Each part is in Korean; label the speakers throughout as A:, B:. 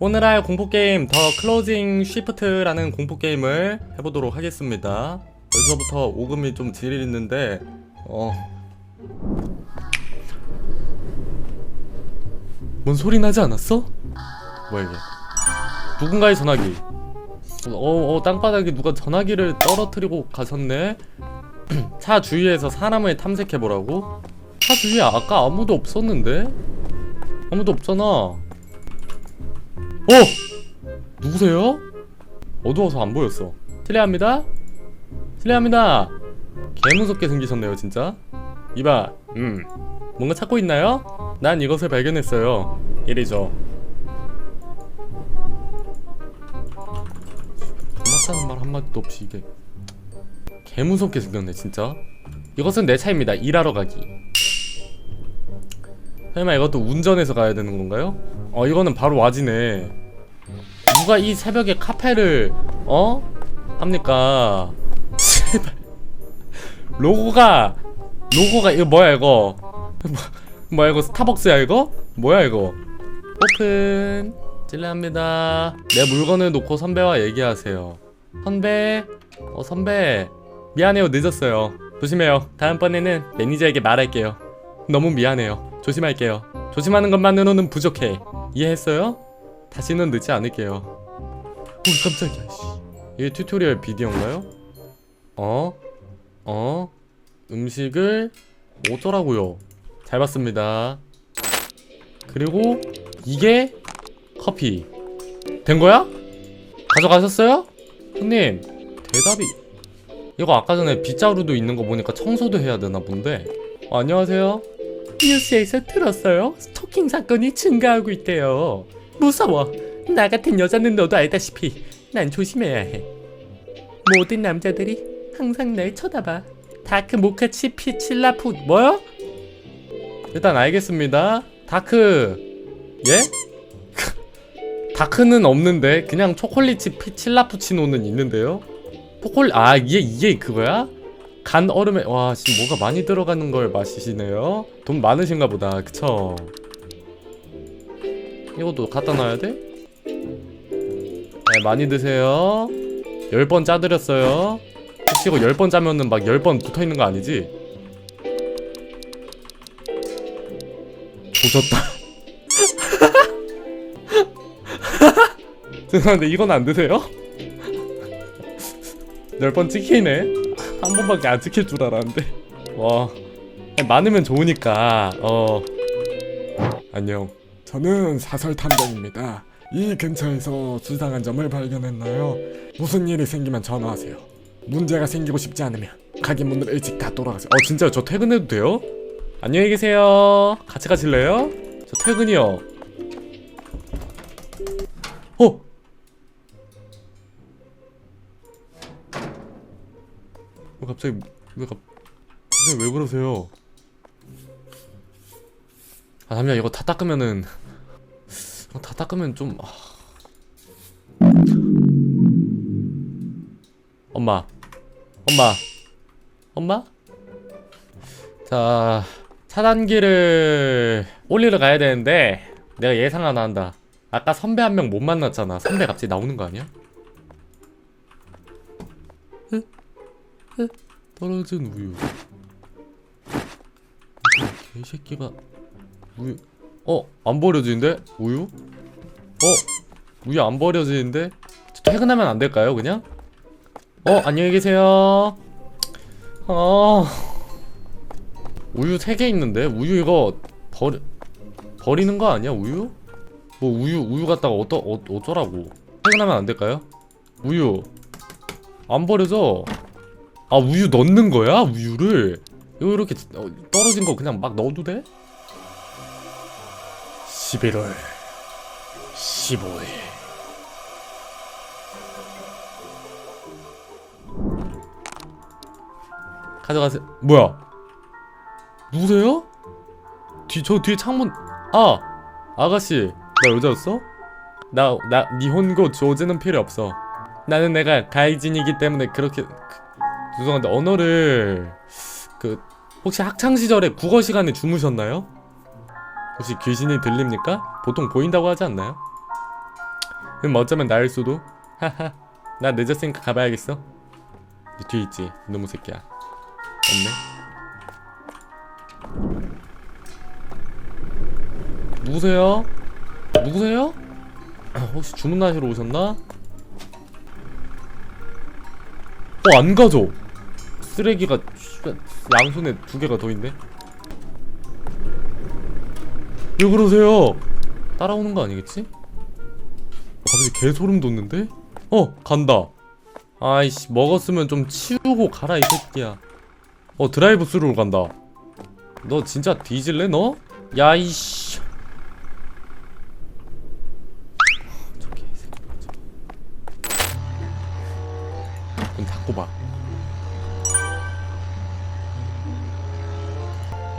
A: 오늘 할 공포게임 더 클로징 쉬프트라는 공포게임을 해보도록 하겠습니다 여기서부터 오금이 좀 질이 있는데 어... 뭔 소리 나지 않았어? 뭐야 이게 누군가의 전화기 어, 어 땅바닥에 누가 전화기를 떨어뜨리고 가셨네 차 주위에서 사람을 탐색해보라고? 차 주위에 아까 아무도 없었는데? 아무도 없잖아 어! 누구세요? 어두워서 안 보였어. 실례합니다. 실례합니다. 개무섭게 생기셨네요, 진짜. 이봐, 음, 뭔가 찾고 있나요? 난 이것을 발견했어요. 이리죠. 고맙다는 말 한마디도 없이 이게 개무섭게 생겼네, 진짜. 이것은 내 차입니다. 일하러 가기. 설마 이것도 운전해서 가야 되는 건가요? 어 이거는 바로 와지네. 누가 이 새벽에 카페를 어? 합니까? 제발. 로고가 로고가 이거 뭐야 이거? 뭐, 뭐야 이거 스타벅스야 이거? 뭐야 이거? 오픈. 실례합니다. 내 물건을 놓고 선배와 얘기하세요. 선배? 어 선배. 미안해요 늦었어요. 조심해요. 다음번에는 매니저에게 말할게요. 너무 미안해요 조심할게요 조심하는 것만으로는 부족해 이해했어요? 다시는 늦지 않을게요 오 깜짝이야 씨. 이게 튜토리얼 비디오인가요? 어? 어? 음식을 어쩌라고요 잘 봤습니다 그리고 이게 커피 된 거야? 가져가셨어요? 손님 대답이 이거 아까 전에 빗자루도 있는 거 보니까 청소도 해야 되나 본데 어, 안녕하세요 뉴스에서 들었어요? 스토킹 사건이 증가하고 있대요. 무서워. 나 같은 여자는 너도 알다시피 난 조심해야 해. 모든 남자들이 항상 날 쳐다봐. 다크 모카 치 피 칠라푸 뭐요? 일단 알겠습니다. 다크 예? 다크는 없는데 그냥 초콜릿 피칠라푸치노는 있는데요. 초콜 아 이게 이게 그거야? 간 얼음에 와 지금 뭐가 많이 들어가는 걸 마시시네요 돈 많으신가 보다 그쵸 이것도 갖다 놔야 돼? 네 많이 드세요 10번 짜드렸어요 혹시 이거 10번 짜면은 막 10번 붙어있는 거 아니지? 조졌다 죄송한데 이건 안 드세요? 10번 찍히네 한 번밖에 안 찍힐 줄 알았는데 와 많으면 좋으니까 어 안녕
B: 저는 사설 탐정입니다. 이 근처에서 수상한 점을 발견했나요? 무슨 일이 생기면 전화하세요. 문제가 생기고 싶지 않으면 가게 문을 일찍 닫도록 하세요.
A: 어 진짜요 저 퇴근해도 돼요? 안녕히 계세요 같이 가실래요? 저 퇴근이요 어? 갑자기 왜 갑, 갑자기 왜 그러세요? 아 잠시만 이거 다 닦으면은 이거 다 닦으면 좀 아. 엄마 엄마 엄마? 자 차단기를 올리러 가야 되는데 내가 예상 하나 한다 아까 선배 한 명 못 만났잖아 선배 갑자기 나오는 거 아니야? 으? 으? 떨어진 우유 이 개새끼가 우유 어? 안 버려지는데? 우유? 어? 우유 안 버려지는데? 저 퇴근하면 안 될까요 그냥? 어 안녕히 계세요 어 우유 3개 있는데 우유 이거 버리 버리는 거 아니야 우유? 뭐 우유 우유 갖다가 어떠 어, 어쩌라고 퇴근하면 안 될까요? 우유 안 버려져 아 우유 넣는 거야 우유를 이거 이렇게 어, 떨어진 거 그냥 막 넣어도 돼? 11월 15일 가져가세요. 뭐야? 누구세요? 뒤 저 뒤에 창문 아 아가씨 나 여자였어? 나 나 니혼고 조즈는 필요 없어. 나는 내가 가이진이기 때문에 그렇게 그, 죄송한데 언어를 그 혹시 학창 시절에 국어 시간에 주무셨나요? 혹시 귀신이 들립니까? 보통 보인다고 하지 않나요? 그럼 어쩌면 나일 수도 하하 나 늦었으니까 가봐야겠어 네 뒤에 있지 이놈의 새끼야 없네 누구세요? 누구세요? 혹시 주문하시러 오셨나? 어, 안 가져. 쓰레기가 양손에 두 개가 더 있네. 왜 그러세요? 따라오는 거 아니겠지? 어, 갑자기 개소름 돋는데? 어, 간다. 아이씨, 먹었으면 좀 치우고 가라, 이 새끼야. 어, 드라이브 스루로 간다. 너 진짜 뒤질래, 너? 야, 이씨.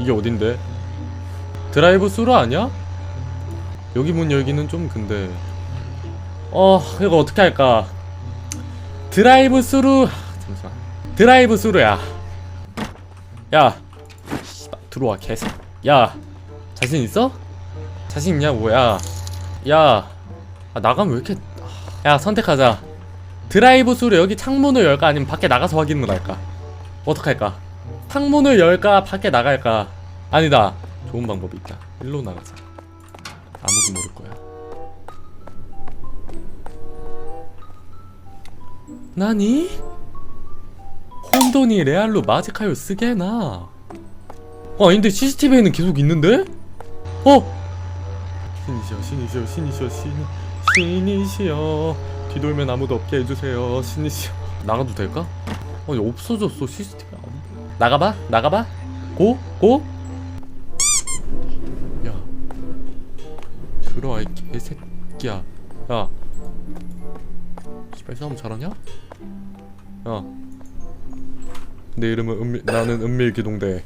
A: 이게 어딘데? 드라이브 스루 아니야? 여기 문 열기는 좀 근데. 어 이거 어떻게 할까? 드라이브 스루. 잠시만. 드라이브 스루야. 야. 들어와 개새. 야. 자신 있어? 자신 있냐 뭐야? 야. 아, 나가면 왜 이렇게. 야 선택하자. 드라이브 스루 여기 창문을 열까? 아니면 밖에 나가서 확인을 할까? 어떡할까? 창문을 열까? 밖에 나갈까 아니다 좋은 방법이 있다 일로 나가자 아무도 모를 거야 나니? 혼돈이 레알로 마지카요 쓰게나 어 아닌데 CCTV에는 계속 있는데? 어? 신이시여 신이시여 신이시여 신 신이시여 뒤돌면 아무도 없게 해주세요 신이시여 나가도 될까? 어 이거 없어졌어 CCTV 안 나가봐 나가봐 고? 고? 들어와 이 개새끼야 야 씨발 싸움 잘하냐? 야. 내 이름은 은밀 나는 은밀 기동대.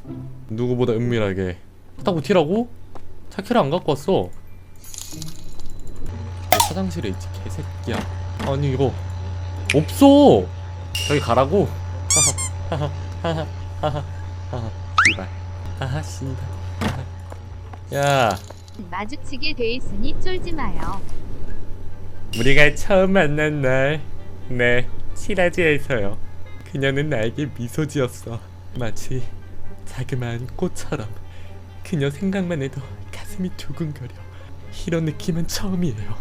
A: 누구보다 은밀하게. 타고 튀라고? 차키를 안 갖고 왔어. 내 화장실에 있지 개새끼야. 아니 이거 없어. 저기 가라고. 하하 하하 하하 하하 씨발. 하하 씨발. 야.
C: 마주치게 돼 있으니 쫄지 마요.
A: 우리가 처음 만난 날, 네, 시라지에서요. 그녀는 나에게 미소 지었어. 마치 자그마한 꽃처럼. 그녀 생각만 해도 가슴이 두근거려. 이런 느낌은 처음이에요.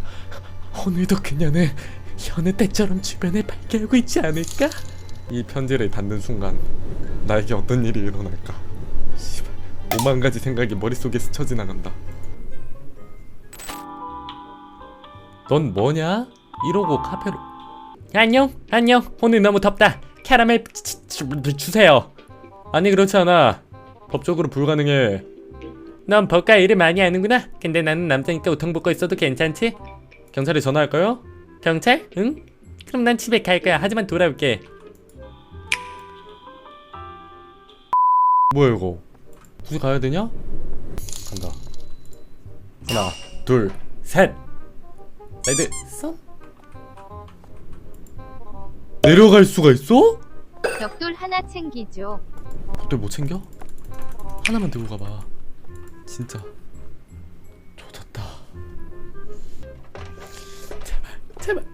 A: 오늘도 그녀는 여느 때처럼 주변을 발견하고 있지 않을까? 이 편지를 닫는 순간 나에게 어떤 일이 일어날까? 씨발, 오만 가지 생각이 머릿속에 스쳐 지나간다. 넌 뭐냐? 이러고 카페로 안녕 안녕 오늘 너무 덥다 캐러멜 주세요 아니 그렇지 않아 법적으로 불가능해 넌 법과 일을 많이 하는구나 근데 나는 남자니까 우통 벗고 있어도 괜찮지? 경찰에 전화할까요? 경찰? 응? 그럼 난 집에 갈 거야 하지만 돌아올게 뭐야 이거 굳이 가야 되냐? 간다 하나 둘셋 레드 선 내려갈 수가 있어?
C: 벽돌 하나 챙기죠.
A: 그때 못 챙겨? 하나만 들고 가봐 진짜 조졌다 제발 제발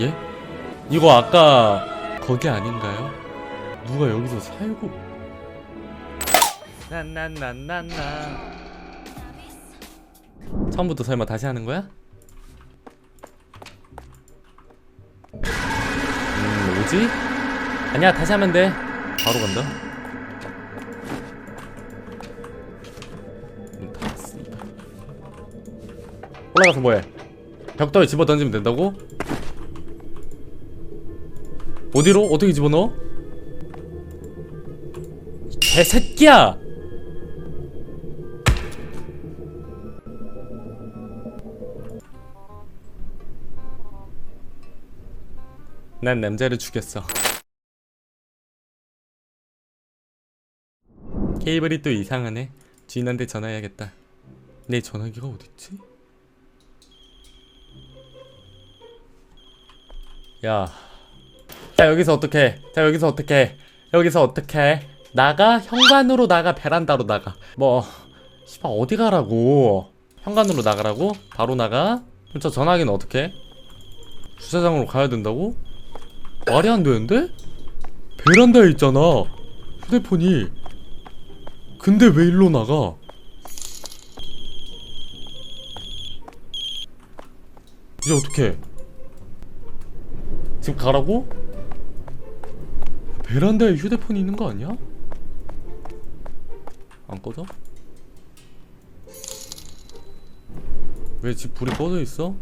A: 예? 이거 아까 거기 아닌가요? 누가 여기서 살고 나나나나나 처음부터 설마 다시 하는 거야? 음 뭐지? 아니야 다시 하면 돼 바로 간다 음, 다 왔으니까. 올라가서 뭐해 벽돌 집어 던지면 된다고? 어디로? 어떻게 집어넣어? 이 개새끼야! 난 남자를 죽였어. 케이블이 또 이상하네. 주인한테 전화해야겠다. 내 전화기가 어딨지? 야. 자 여기서 어떻게? 자 여기서 어떻게? 여기서 어떻게 나가? 현관으로 나가? 베란다로 나가? 뭐 씨발 어디 가라고? 현관으로 나가라고? 바로 나가? 진짜 전화기는 어떻게? 주차장으로 가야 된다고? 말이 안 되는데? 베란다에 있잖아. 휴대폰이. 근데 왜 일로 나가? 이제 어떻게 지금 가라고? 베란다에 휴대폰이 있는 거 아니야? 안 꺼져? 왜 집 불이 꺼져 있어?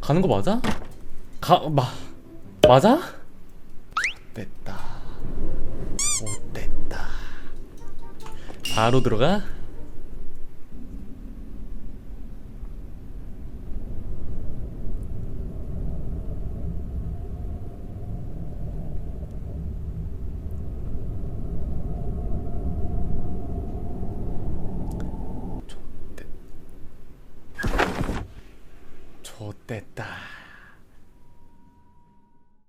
A: 가는 거 맞아? 가, 마, 맞아? 됐다. 못 됐다. 바로 들어가?